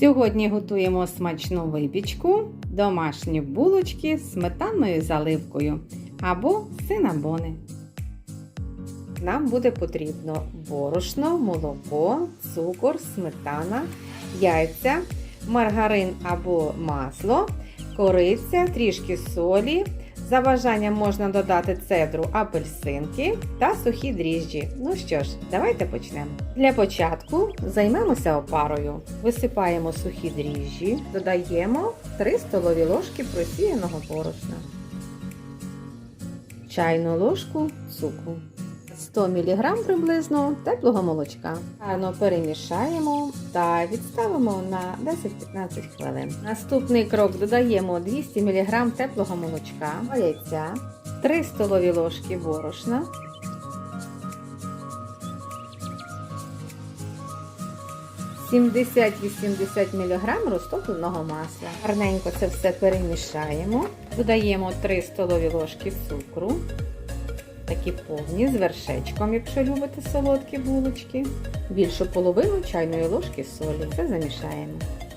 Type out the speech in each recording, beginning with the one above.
Сьогодні готуємо смачну випічку, домашні булочки з сметанною заливкою або синабони. Нам буде потрібно борошно, молоко, цукор, сметана, яйця, маргарин або масло, кориця, трішки солі. За бажанням можна додати цедру апельсинки та сухі дріжджі. Ну що ж, давайте почнемо. Для початку займемося опарою. Висипаємо сухі дріжджі, додаємо 3 столові ложки просіяного борошна, чайну ложку цукру. 100 мг приблизно теплого молочка. Гарно перемішаємо та відставимо на 10-15 хвилин. Наступний крок додаємо 200 мг теплого молочка, яйця, 3 столові ложки борошна. «70-80 мг розтопленого масла. Гарненько це все перемішаємо. Додаємо 3 столові ложки цукру такі повні з вершечком, якщо любите солодкі булочки. Більшу половину чайної ложки солі. Це замішаємо.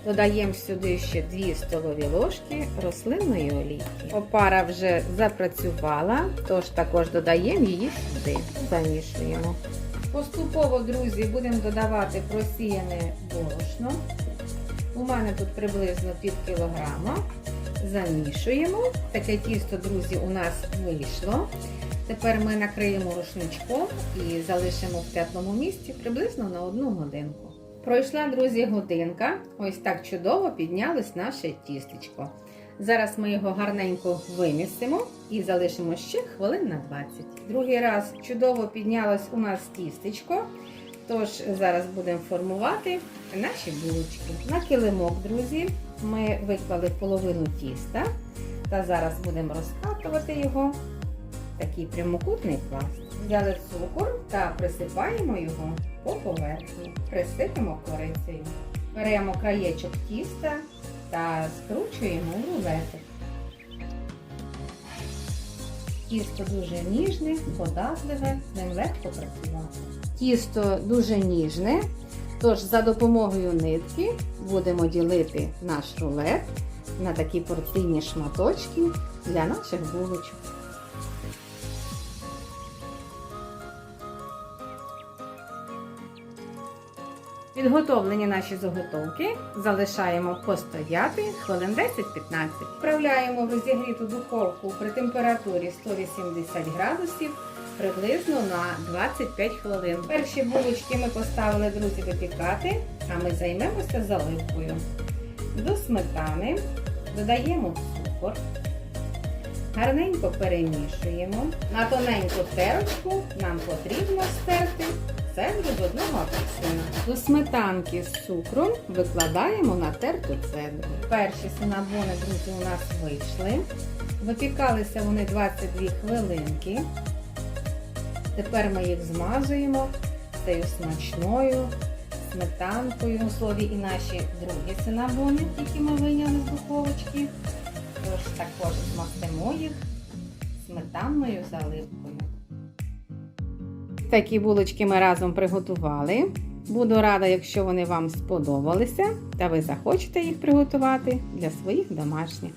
Додаємо сюди ще 2 столові ложки рослинної олійки. Опара вже запрацювала, тож також додаємо її сюди. Замішуємо. Поступово, друзі, будемо додавати просіяне борошно. У мене тут приблизно пів кілограма. Замішуємо. Таке тісто, друзі, у нас вийшло. Тепер ми накриємо рушничком і залишимо в теплому місці приблизно на одну годинку. Пройшла, друзі, годинка. Ось так чудово піднялось наше тістечко. Зараз ми його гарненько вимістимо і залишимо ще хвилин на 20. Другий раз чудово піднялось у нас тістечко. Тож зараз будемо формувати наші булочки. На килимок, друзі, ми виклали половину тіста та зараз будемо розкатувати його такий прямокутний пласт. Взяли цукор та присипаємо його по поверхні. Присипемо корицею. Беремо краєчок тіста та скручуємо рулетик. Тісто дуже ніжне, податливе, з ним легко працювати. Тісто дуже ніжне, тож за допомогою нитки будемо ділити наш рулет на такі порційні шматочки для наших булочок. Підготовлені наші заготовки залишаємо постояти хвилин 10-15. Вправляємо в розігріту духовку при температурі 180 градусів приблизно на 25 хвилин. Перші булочки ми поставили, друзі, випікати, а ми займемося заливкою. До сметани додаємо цукор. Гарненько перемішуємо. На тоненьку терочку нам потрібно стерти цедру з одного апельсина. До сметанки з цукром викладаємо на терту цедру. Перші синабони, друзі, у нас вийшли. Випікалися вони 22 хвилинки. Тепер ми їх змазуємо цією смачною сметанкою. У слові і наші другі синабони, які ми вийняли з духовочки. Тож також змастимо їх сметанною заливкою. Такі булочки ми разом приготували. Буду рада, якщо вони вам сподобалися, та ви захочете їх приготувати для своїх домашніх.